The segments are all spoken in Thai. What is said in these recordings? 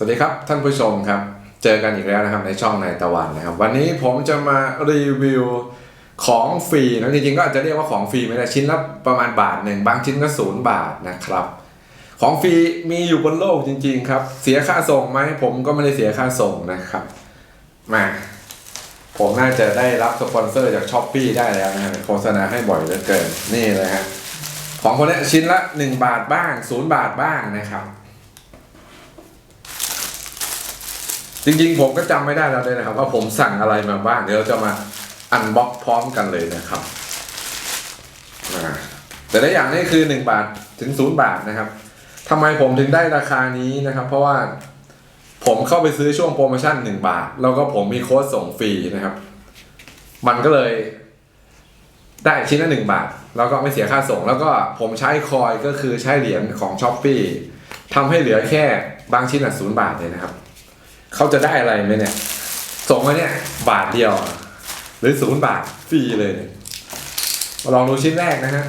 สวัสดีครับท่านผู้ชมครับ เจอกันอีกแล้วนะครับในช่องในตะวันนะครับ วันนี้ผมจะมารีวิวของฟรีนะจริงๆก็อาจจะเรียกว่าของฟรีไม่ได้ชิ้นละประมาณบาทหนึ่งบางชิ้นก็ศูนย์บาทนะครับ ของฟรีมีอยู่บนโลกจริง ๆ ครับ เสียค่าส่งไหมผมก็ไม่ได้เสียค่าส่งนะครับมาผมน่าจะได้รับสปอนเซอร์จากช้อปปีได้แล้วนะฮะโฆษณาให้บ่อยเหลือเกินนี่เลยฮะของคนนี้ชิ้นละ 1 บาทบ้าง 0 บาทบ้างนะครับ จริงๆ ผมก็จำไม่ได้แล้วเลยนะครับ ว่าผมสั่งอะไรมาบ้างเดี๋ยวเราจะมาอันบ็อกพร้อมกันเลยนะครับแต่ละอย่างนี่คือ 1 บาทถึง 0 บาทนะครับทำไมผมถึงได้ราคานี้นะครับ เพราะว่าผมเข้าไปซื้อช่วงโปรโมชั่น 1 บาท แล้วก็ผมมีโค้ดส่งฟรีนะครับ มันก็เลยได้ชิ้นละหนึ่งบาท แล้วก็ไม่เสียค่าส่ง แล้วก็ผมใช้คอยก็คือใช้เหรียญของช้อปปีทำให้เหลือแค่บางชิ้นอะศูนย์บาทเลยนะครับ เขาจะได้อะไรไหมเนี่ย ส่งมาเนี่ยบาทเดียว หรือศูนย์บาทฟรีเลยเนี่ยมาลองดูชิ้นแรกนะฮะ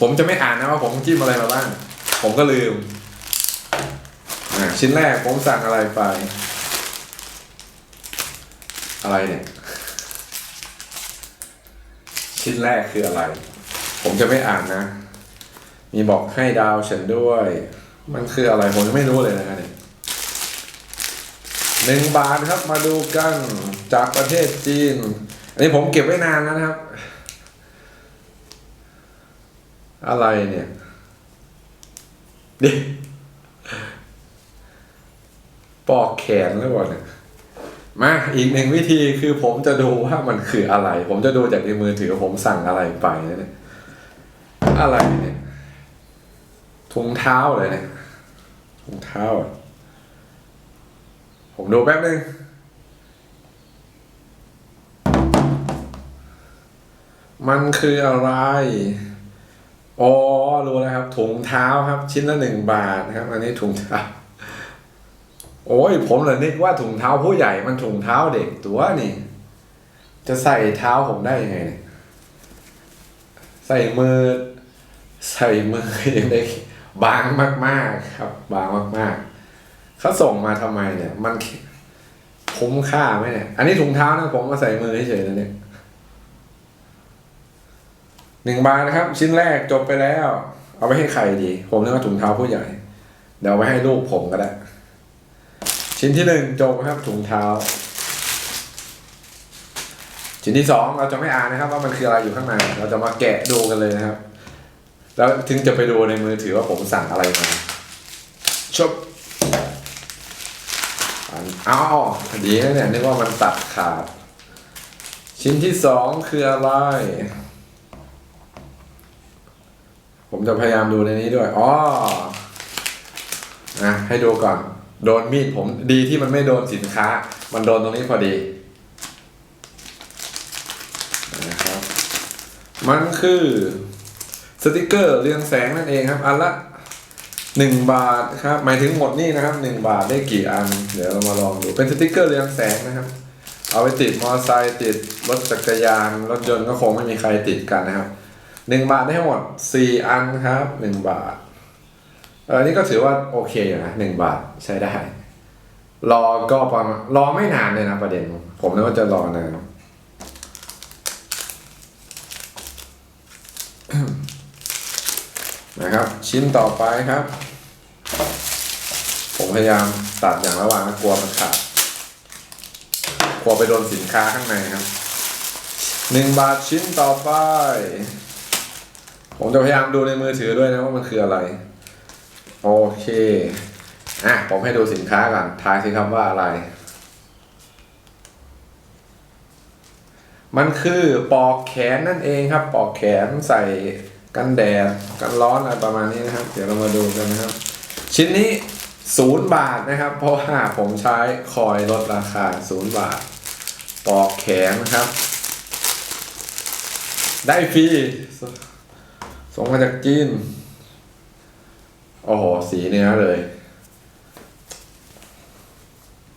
ผมจะไม่อ่านนะว่าผมจิ้มอะไรมาบ้าง ผมก็ลืม ชิ้นแรกผมสั่งอะไรไป อะไรเนี่ย ชิ้นแรกคืออะไร ผมจะไม่อ่านนะ มีบอกให้ดาวฉันด้วย มันคืออะไรผมไม่รู้เลยนะฮะเนี่ย หนึ่งบาทครับมาดูกันจากประเทศจีน อันนี้ผมเก็บไว้นานแล้วนะครับ อะไรเนี่ยดิปอกแขนหรือเปล่าเนี่ยมาอีกหนึ่งวิธีคือผมจะดูว่ามันคืออะไร ผมจะดูจากในมือถือผมสั่งอะไรไปนะเนี่ยอะไรเนี่ยถุงเท้าเลยเนี่ยถุงเท้าอะ ผมดูแป๊บนึง มันคืออะไร อ๋อ รู้แล้วครับ ถุงเท้าครับ ชิ้นละหนึ่งบาทนะครับ อันนี้ถุงเท้า โอ้ย ผมเลยนึกว่าถุงเท้าผู้ใหญ่ มันถุงเท้าเด็กตัวนี่ จะใส่เท้าผมได้ยังไง ใส่มือ ใส่มือยังได้บางมาก ๆ ครับ บางมาก ๆ เขาส่งมาทำไมเนี่ย มันคุ้มค่าไหมเนี่ย อันนี้ถุงเท้านะผมมาใส่มือเฉยๆนะเนี่ยหนึ่งบาทนะครับ ชิ้นแรกจบไปแล้ว เอาไปให้ใครดี ผมนึกว่าถุงเท้าผู้ใหญ่ เดี๋ยวเอาไปให้ลูกผมก็ได้ ชิ้นที่หนึ่งจบครับถุงเท้า ชิ้นที่สองเราจะไม่อ่านนะครับ ว่ามันคืออะไรอยู่ข้างในเราจะมาแกะดูกันเลยนะครับ แล้วถึงจะไปดูในมือถือว่าผมสั่งอะไรมาชบ อ้าวดีนะเนี่ยนึกว่ามันตัดขาด ชิ้นที่สองคืออะไร ผมจะพยายามดูในนี้ด้วยอ๋อนะให้ดูก่อน โดนมีดผมดีที่มันไม่โดนสินค้า มันโดนตรงนี้พอดีนะครับมันคือสติกเกอร์เรืองแสงนั่นเองครับ อันละ หนึ่งบาทครับหมายถึงหมดนี่นะครับหนึ่งบาทได้กี่อัน เดี๋ยวเรามาลองดูเป็นสติกเกอร์เรืองแสงนะครับ เอาไปติดมอเตอร์ไซค์ติดรถจักรยาน รถยนต์ก็คงไม่มีใครติดกันนะครับหนึ่งบาทได้ทั้งหมดสี่อันครับหนึ่งบาทเออนี่ก็ถือว่าโอเคอยู่นะหนึ่งบาทใช้ได้ รอก็ประมาณรอไม่นานเลยนะประเด็น ผมนึกว่าจะรอนาน นะครับ ชิ้นต่อไปครับ ผมพยายามตัดอย่างระว่างนะกลัวมันขาดกลัวไปโดนสินค้าข้างในครับหนึ่งบาทชิ้นต่อไป ผมจะพยายามดูในมือถือด้วยนะว่ามันคืออะไร โอเคอะผมให้ดูสินค้าก่อนทายสิครับว่าอะไร มันคือปอกแขนนั่นเองครับ ปอกแขนใส่ กันแดดกันร้อนอะไรประมาณนี้นะครับ เดี๋ยวเรามาดูกันนะครับ ชิ้นนี้ศูนย์บาทนะครับ เพราะว่าผมใช้คอยลดราคาศูนย์บาทปอกแขนนะครับ ได้ฟรีส่งมาจากจีน โอ้โห สีเนื้อเลย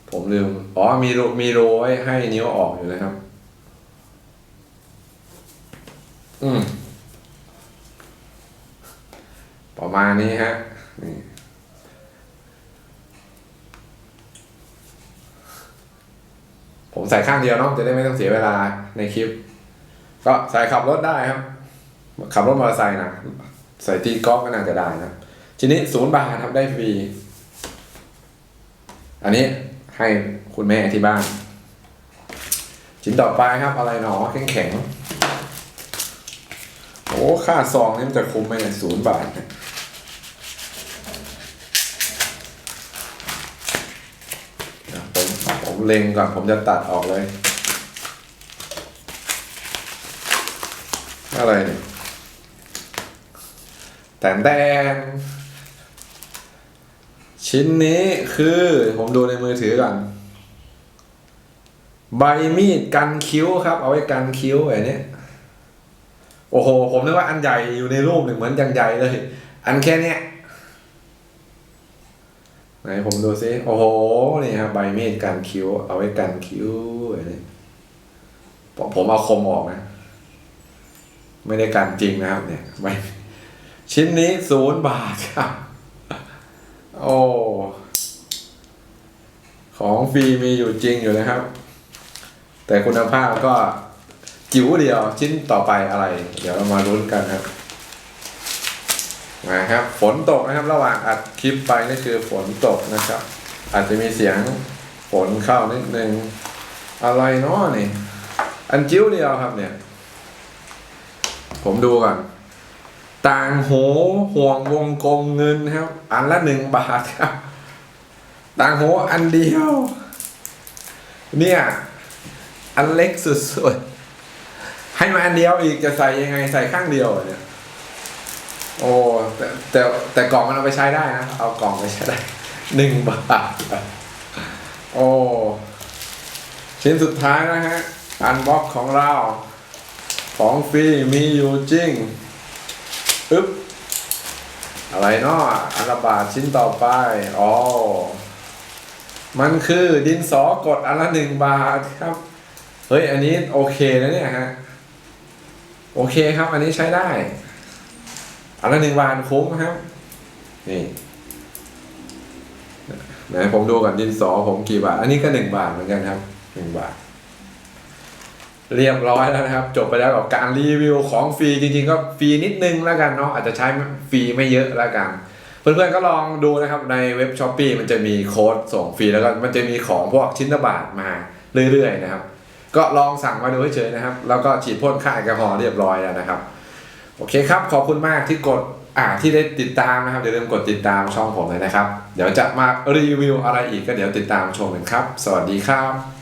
ผมลืม อ๋อ มีรูมีโรไว้ให้นิ้วออกอยู่นะครับ อืม นี้ฮะผมใส่ข้างเดียวเนาะจะได้ไม่ต้องเสียเวลาในคลิป ก็ใส่ขับรถได้ครับ ขับรถมอเตอร์ไซค์นะใส่ตีก๊อกก็น่าจะได้นะทีนี้ศูนย์บาททำได้ฟรี อันนี้ให้คุณแม่ที่บ้านชิ้นต่อไปครับอะไรหนอแข็งแข็งโอ้ ค่าซองนี่มันจะคุ้มไหมศูนย์บาท เล็งก่อนผมจะตัดออกเลย อะไรเนี่ยแต่แดนชิ้นนี้คือผมดูในมือถือก่อน ใบมีดกันคิ้วครับ เอาไว้กันคิ้วไอ้นี้โอ้โห ผมนึกว่าอันใหญ่อยู่ในรูปหนึ่งเหมือนยังใหญ่เลย อันแค่เนี้ย ไหนผมดูซิโอ้โหนี่ครับใบมีดกันคิ้ว เอาไว้กันคิ้วไอ้นี้ผมผมเอาคมออกนะ ไม่ได้กันจริงนะครับ เนี่ยใบชิ้นนี้ศูนย์บาทครับ โอ้ของฟรีมีอยู่จริงอยู่นะครับ แต่คุณภาพก็จิ๋วเดียวชิ้นต่อไปอะไร เดี๋ยวเรามาลุ้นกันครับ นะครับฝนตกนะครับระหว่างอัดคลิปไปนี่คือฝนตกนะครับ อาจจะมีเสียงฝนเข้านิดนึงอะไรเนาะนี่ อันจิ้วเดียวครับเนี่ย ผมดูก่อนต่างโหห่วงวงกลมเงินครับ อันละหนึ่งบาทครับ ต่างโหอันเดียว เนี่ย อันเล็กสุดๆให้มาอันเดียวอีกจะใส่ยังไงใส่ข้างเดียวเนี่ย โอ้แต่แต่แต่กล่องมันเอาไปใช้ได้นะ เอากล่องไปใช้ได้หนึ่งบาท โอ้ ชิ้นสุดท้ายนะฮะ อันบ็อกของเรา ของฟรีมีอยู่จริง อึ๊บ อะไรเนาะอันละบาทชิ้นต่อไป อ๋อ มันคือดินสอกดอันละหนึ่งบาทครับ เฮ้ย อันนี้โอเคนะเนี่ยฮะ โอเคครับ อันนี้ใช้ได้ อันละหนึ่งบาทคุ้มครับ นี่ไหนผมดูก่อนดินสอผมกี่บาท อันนี้ก็หนึ่งบาทเหมือนกันครับหนึ่งบาท เรียบร้อยแล้วนะครับ จบไปแล้วกับการรีวิวของฟรีจริงๆ ก็ฟรีนิดนึงแล้วกันเนาะอาจจะใช้ฟรีไม่เยอะแล้วกัน เพื่อนๆก็ลองดูนะครับในเว็บช้อปปีมันจะมีโค้ดส่งฟรีแล้วก็มันจะมีของพวกชิ้นละบาทมาเรื่อยๆนะครับ ก็ลองสั่งมาดูเฉยๆนะครับ แล้วก็ฉีดพ่นค่าแอลกอฮอล์เรียบร้อยแล้วนะครับ โอเคครับ ขอบคุณมากที่กดอ่าที่ได้ติดตามนะครับอย่าลืมกดติดตามช่องผมเลยนะครับ เดี๋ยวจะมารีวิวอะไรอีกก็เดี๋ยวติดตามชมกันครับ สวัสดีครับ